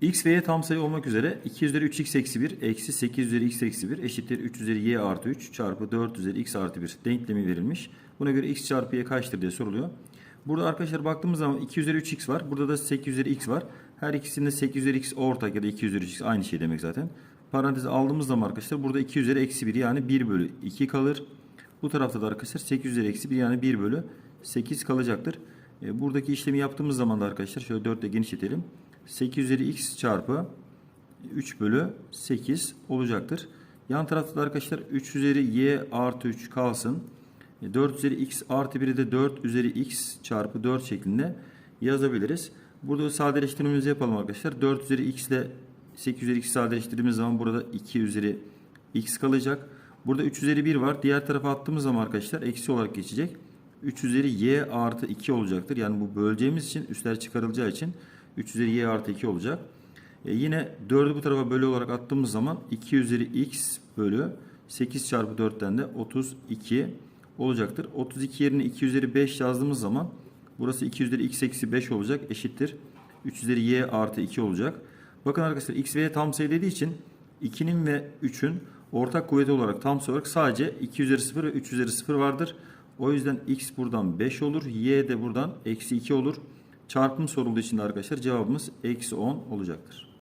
x ve y tam sayı olmak üzere 2 üzeri 3x eksi 1 eksi 8 üzeri x eksi 1 eşittir 3 üzeri y artı 3 çarpı 4 üzeri x artı 1 denklemi verilmiş. Buna göre x çarpı y kaçtır diye soruluyor. Burada arkadaşlar baktığımız zaman 2 üzeri 3x var. Burada da 8 üzeri x var. Her ikisinde 8 üzeri x ortak ya da 2 üzeri x aynı şey demek zaten. Paranteze aldığımız zaman arkadaşlar burada 2 üzeri eksi 1 yani 1 bölü 2 kalır. Bu tarafta da arkadaşlar 8 üzeri eksi 1 yani 1 bölü 8 kalacaktır. E, buradaki işlemi yaptığımız zaman da arkadaşlar şöyle 4 ile genişletelim. 8 üzeri x çarpı 3 bölü 8 olacaktır. Yan tarafta da arkadaşlar 3 üzeri y artı 3 kalsın. E, 4 üzeri x artı 1'i de 4 üzeri x çarpı 4 şeklinde yazabiliriz. Burada sadeleştirmemizi yapalım arkadaşlar. 4 üzeri x ile 8 üzeri x sadeleştirdiğimiz zaman burada 2 üzeri x kalacak. Burada 3 üzeri 1 var. Diğer tarafa attığımız zaman arkadaşlar eksi olarak geçecek. 3 üzeri y artı 2 olacaktır. Yani bu böleceğimiz için üstler çıkarılacağı için 3 üzeri y artı 2 olacak. E yine 4'ü bu tarafa bölü olarak attığımız zaman 2 üzeri x bölü 8 çarpı 4'ten de 32 olacaktır. 32 yerine 2 üzeri 5 yazdığımız zaman burası 2 üzeri x eksi 5 olacak eşittir. 3 üzeri y artı 2 olacak. Bakın arkadaşlar x ve y tam sayı dediği için 2'nin ve 3'ün ortak kuvveti olarak tam sayı olarak sadece 2 üzeri 0 ve 3 üzeri 0 vardır. O yüzden x buradan 5 olur. Y de buradan eksi 2 olur. Çarpım sorulduğu için de arkadaşlar cevabımız eksi 10 olacaktır.